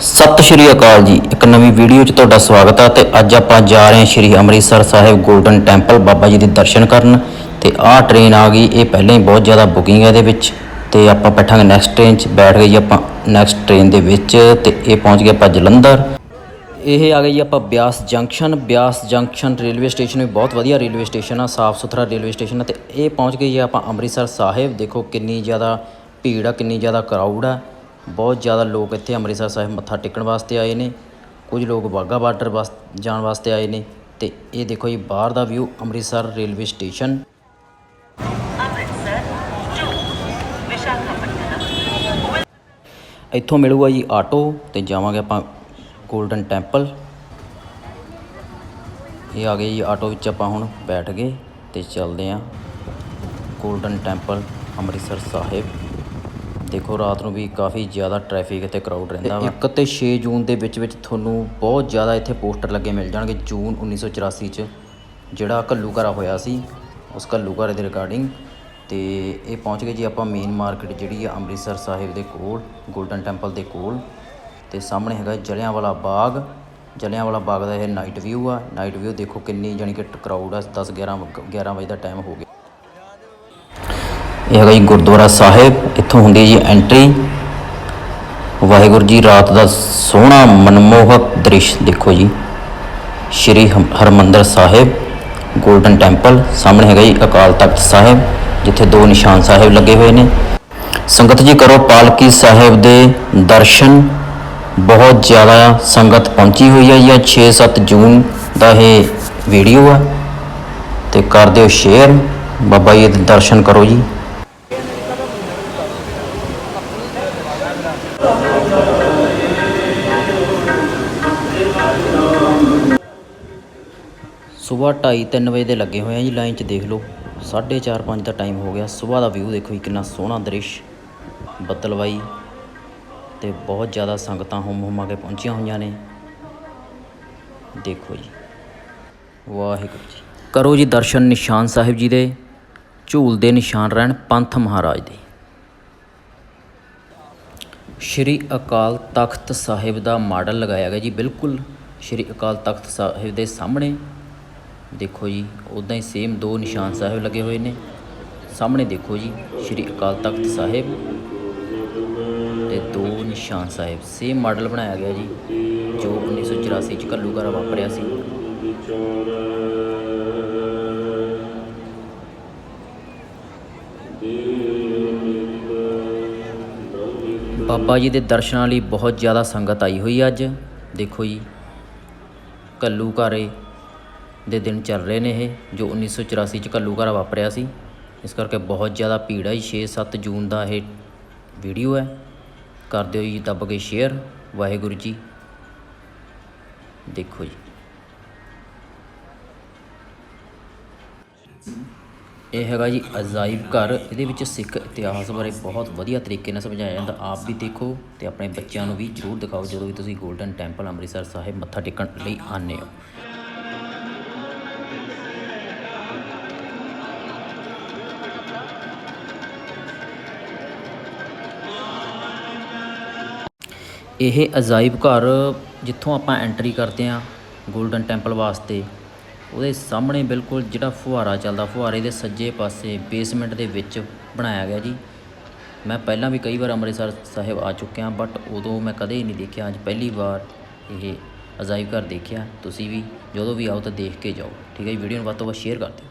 ਸਤਿ ਸ਼੍ਰੀ ਅਕਾਲ ਜੀ। ਇੱਕ ਨਵੀਂ ਵੀਡੀਓ 'ਚ ਤੁਹਾਡਾ ਸਵਾਗਤ ਹੈ ਤੇ ਅੱਜ ਆਪਾਂ ਜਾ ਰਹੇ ਹਾਂ ਸ਼੍ਰੀ ਅੰਮ੍ਰਿਤਸਰ ਸਾਹਿਬ 골ਡਨ ਟੈਂਪਲ ਬਾਬਾ ਜੀ ਦੇ ਦਰਸ਼ਨ ਕਰਨ ਤੇ ਆਹ ਟ੍ਰੇਨ ਆ ਗਈ। ਇਹ ਪਹਿਲਾਂ ਹੀ ਬਹੁਤ ਜ਼ਿਆਦਾ ਬੁਕਿੰਗ ਹੈ ਇਹਦੇ ਵਿੱਚ ਤੇ ਆਪਾਂ ਬੈਠਾਂਗੇ ਨੈਕਸਟ ਟ੍ਰੇਨ 'ਚ। ਬੈਠ ਗਏ ਜੀ ਆਪਾਂ ਨੈਕਸਟ ਟ੍ਰੇਨ ਦੇ ਵਿੱਚ ਤੇ ਇਹ ਪਹੁੰਚ ਗਏ ਆਪਾਂ ਜਲੰਧਰ। ਇਹ ਆ ਗਈ ਜੀ ਆਪਾਂ Beas junction. Beas junction railway station ਵੀ ਬਹੁਤ ਵਧੀਆ ਰੇਲਵੇ ਸਟੇਸ਼ਨ ਆ, ਸਾਫ਼ ਸੁਥਰਾ ਰੇਲਵੇ ਸਟੇਸ਼ਨ ਆ ਤੇ ਇਹ ਪਹੁੰਚ ਗਈ ਜੀ ਆਪਾਂ ਅੰਮ੍ਰਿਤਸਰ ਸਾਹਿਬ। ਦੇਖੋ ਕਿੰਨੀ ਜ਼ਿਆਦਾ ਭੀੜ ਆ, ਕਿੰਨੀ ਜ਼ਿਆਦਾ ਕਰਾਊਡ ਆ। ਬਹੁਤ ਜ਼ਿਆਦਾ ਲੋਕ ਇੱਥੇ ਅੰਮ੍ਰਿਤਸਰ ਸਾਹਿਬ ਮੱਥਾ ਟੇਕਣ ਵਾਸਤੇ ਆਏ ਨੇ। ਕੁਝ ਲੋਕ ਵਾਹਗਾ ਬਾਰਡਰ ਵਾਸ ਜਾਣ ਵਾਸਤੇ ਆਏ ਨੇ ਤੇ ਇਹ ਦੇਖੋ ਜੀ ਬਾਹਰ ਦਾ ਵਿਊ ਅੰਮ੍ਰਿਤਸਰ ਰੇਲਵੇ ਸਟੇਸ਼ਨ। ਇੱਥੋਂ ਮਿਲੂਗਾ ਜੀ ਆਟੋ ਤੇ ਜਾਵਾਂਗੇ ਆਪਾਂ 골ਡਨ ਟੈਂਪਲ। ਇਹ ਆ ਗਏ ਜੀ ਆਟੋ ਵਿੱਚ ਆਪਾਂ ਹੁਣ ਬੈਠ ਗਏ ਤੇ ਚੱਲਦੇ ਆਂ 골ਡਨ ਟੈਂਪਲ ਅੰਮ੍ਰਿਤਸਰ ਸਾਹਿਬ। ਦੇਖੋ ਰਾਤ ਨੂੰ ਵੀ ਕਾਫੀ ਜ਼ਿਆਦਾ ਟ੍ਰੈਫਿਕ ਤੇ ਕਰਾਊਡ ਰਹਿੰਦਾ ਵਾ। 1 ਤੇ 6 ਜੂਨ ਦੇ ਵਿੱਚ ਵਿੱਚ ਤੁਹਾਨੂੰ ਬਹੁਤ ਜ਼ਿਆਦਾ ਇੱਥੇ ਪੋਸਟਰ ਲੱਗੇ ਮਿਲ ਜਾਣਗੇ ਜੂਨ 1984 ਚ ਜਿਹੜਾ ਘੱਲੂਘਾਰਾ ਹੋਇਆ ਸੀ ਉਸ ਘੱਲੂਘਾਰੇ ਦੇ ਰਿਗਾਰਡਿੰਗ ਤੇ ਇਹ ਪਹੁੰਚ ਗਏ ਜੀ ਆਪਾਂ ਮੇਨ ਮਾਰਕੀਟ ਜਿਹੜੀ ਆ ਅੰਮ੍ਰਿਤਸਰ ਸਾਹਿਬ ਦੇ ਕੋਲ 골ਡਨ ਟੈਂਪਲ ਦੇ ਕੋਲ। ਤੇ ਸਾਹਮਣੇ ਹੈਗਾ ਜਲਿਆਂਵਾਲਾ ਬਾਗ। ਜਲਿਆਂਵਾਲਾ ਬਾਗ ਦਾ ਇਹ ਨਾਈਟ ਵਿਊ ਆ। ਨਾਈਟ ਵਿਊ ਦੇਖੋ ਕਿੰਨੀ ਜਾਣੀ ਕਿ ਕਰਾਊਡ ਆ 10 11 11 ਵਜੇ ਦਾ ਟਾਈਮ ਹੋ ਗਿਆ। ਇਹ ਹੈਗਾ ਜੀ ਗੁਰਦੁਆਰਾ ਸਾਹਿਬ, ਇੱਥੋਂ ਹੁੰਦੀ ਹੈ ਜੀ ਐਂਟਰੀ ਵਾਹਿਗੁਰੂ ਜੀ ਰਾਤ ਦਾ ਸੋਹਣਾ ਮਨਮੋਹਕ ਦ੍ਰਿਸ਼ ਦੇਖੋ ਜੀ। ਸ਼੍ਰੀ ਹਮ- ਹਰਿਮੰਦਰ ਸਾਹਿਬ ਗੋਲਡਨ ਟੈਂਪਲ ਸਾਹਮਣੇ ਹੈਗਾ ਜੀ ਅਕਾਲ ਤਖਤ ਸਾਹਿਬ, ਜਿੱਥੇ ਦੋ ਨਿਸ਼ਾਨ ਸਾਹਿਬ ਲੱਗੇ ਹੋਏ ਨੇ। ਸੰਗਤ ਜੀ ਕਰੋ ਪਾਲਕੀ ਸਾਹਿਬ ਦੇ ਦਰਸ਼ਨ। ਬਹੁਤ ਜ਼ਿਆਦਾ ਸੰਗਤ ਪਹੁੰਚੀ ਹੋਈ ਹੈ ਜੀ 6-7 ਜੂਨ ਦਾ ਇਹ ਵੀਡੀਓ ਆ। ਤੇ ਕਰ ਦਿਓ ਸ਼ੇਅਰ ਬਾਬਾ ਜੀ ਦੇ ਦਰਸ਼ਨ ਕਰੋ ਜੀ। ਸਵੇਰ 2:30 ਵਜੇ ਦੇ ਲੱਗੇ ਹੋਏ ਆ ਜੀ ਲਾਈਨ 'ਚ ਦੇਖ ਲਓ। 4:30 5 ਦਾ ਟਾਈਮ ਹੋ ਗਿਆ। ਸਵੇਰ ਦਾ ਵਿਊ ਦੇਖੋ ਜੀ, ਕਿੰਨਾ ਸੋਹਣਾ ਦ੍ਰਿਸ਼। ਬੱਦਲਵਾਈ ਤੇ ਬਹੁਤ ਜ਼ਿਆਦਾ ਸੰਗਤਾਂ ਹੁਮ ਹੁਮਾ ਕੇ ਪਹੁੰਚੀਆਂ ਹੋਈਆਂ ਨੇ। ਦੇਖੋ ਜੀ। ਵਾਹਿਗੁਰੂ ਜੀ। ਕਰੋ ਜੀ ਦਰਸ਼ਨ ਨਿਸ਼ਾਨ ਸਾਹਿਬ ਜੀ ਦੇ। ਝੂਲ ਦੇ ਨਿਸ਼ਾਨ ਰਹਿਣ ਪੰਥ ਮਹਾਰਾਜ ਦੇ। ਸ਼੍ਰੀ ਅਕਾਲ ਤਖਤ ਸਾਹਿਬ ਦਾ ਮਾਡਲ ਲਗਾਇਆ ਗਿਆ ਜੀ, ਬਿਲਕੁਲ ਸ਼੍ਰੀ ਅਕਾਲ ਤਖਤ ਸਾਹਿਬ ਦੇ ਸਾਹਮਣੇ। ਦੇਖੋ ਜੀ ਉਦਾਂ ਹੀ ਸੇਮ ਦੋ ਨਿਸ਼ਾਨ ਸਾਹਿਬ ਲੱਗੇ ਹੋਏ ਨੇ। ਸਾਹਮਣੇ ਦੇਖੋ ਜੀ, ਸ਼੍ਰੀ ਅਕਾਲ ਤਖਤ ਸਾਹਿਬ ਤੇ ਦੋ ਨਿਸ਼ਾਨ ਸਾਹਿਬ। ਸੇਮ ਮਾਡਲ ਬਣਾਇਆ ਗਿਆ ਜੀ, ਜੋ 1984 ਚ ਘੱਲੂਘਾਰਾ ਵਾਪਰਿਆ ਸੀ। ਬਾਬਾ ਜੀ ਦੇ ਦਰਸ਼ਨਾਂ ਲਈ ਬਹੁਤ ਜ਼ਿਆਦਾ ਸੰਗਤ ਆਈ ਹੋਈ ਅੱਜ। ਦੇਖੋ ਜੀ, ਘੱਲੂਘਾਰੇ ਦੇ ਦਿਨ ਚੱਲ ਰਹੇ ਨੇ ਇਹ, ਜੋ 1984 ਚ ਘੱਲੂਘਾਰਾ ਵਾਪਰਿਆ ਸੀ। ਇਸ ਕਰਕੇ ਬਹੁਤ ਜ਼ਿਆਦਾ ਭੀੜ ਹੈ ਜੀ। 6-7 ਜੂਨ ਦਾ ਇਹ ਵੀਡੀਓ ਹੈ। ਕਰ ਦਿਓ ਜੀ, ਦੱਬ ਕੇ ਸ਼ੇਅਰ ਵਾਹਿਗੁਰੂ ਜੀ। ਦੇਖੋ ਜੀ। ਇਹ ਹੈਗਾ ਜੀ ਅਜਾਇਬ ਘਰ। ਇਹਦੇ ਵਿੱਚ ਸਿੱਖ ਇਤਿਹਾਸ ਬਾਰੇ ਬਹੁਤ ਵਧੀਆ ਤਰੀਕੇ ਨਾਲ ਸਮਝਾਇਆ ਜਾਂਦਾ। ਆਪ ਵੀ ਦੇਖੋ ਤੇ ਆਪਣੇ ਬੱਚਿਆਂ ਨੂੰ ਵੀ ਜਰੂਰ ਦਿਖਾਓ, ਜਦੋਂ ਵੀ ਤੁਸੀਂ 골ਡਨ ਟੈਂਪਲ ਅੰਮ੍ਰਿਤਸਰ ਸਾਹਿਬ ਮੱਥਾ ਟੇਕਣ ਲਈ ਆਉਂਦੇ ਹੋ। ਇਹ ਅਜਾਇਬ ਘਰ ਜਿੱਥੋਂ ਆਪਾਂ ਐਂਟਰੀ ਕਰਦੇ ਹਾਂ 골ਡਨ ਟੈਂਪਲ ਵਾਸਤੇ। ਉਹਦੇ ਸਾਹਮਣੇ ਬਿਲਕੁਲ ਜਿਹੜਾ ਫੁਹਾਰਾ ਚੱਲਦਾ, ਫੁਹਾਰੇ ਦੇ ਸੱਜੇ ਪਾਸੇ ਬੇਸਮੈਂਟ ਦੇ ਵਿੱਚ ਬਣਾਇਆ ਗਿਆ ਜੀ। ਮੈਂ ਪਹਿਲਾਂ ਵੀ ਕਈ ਵਾਰ ਅੰਮ੍ਰਿਤਸਰ ਸਾਹਿਬ ਆ ਚੁੱਕਿਆ ਬਟ ਉਦੋਂ ਮੈਂ ਕਦੇ ਨਹੀਂ ਦੇਖਿਆ। ਅੱਜ ਪਹਿਲੀ ਵਾਰ ਇਹ ਅਜਾਇਬ ਘਰ ਦੇਖਿਆ। ਤੁਸੀਂ ਵੀ ਜਦੋਂ ਵੀ ਆਓ ਤਾਂ ਦੇਖ ਕੇ ਜਾਓ। ਠੀਕ ਹੈ ਜੀ ਵੀਡੀਓ ਨੂੰ ਵੱਧ ਤੋਂ ਵੱਧ ਸ਼ੇਅਰ ਕਰ ਦਿਓ।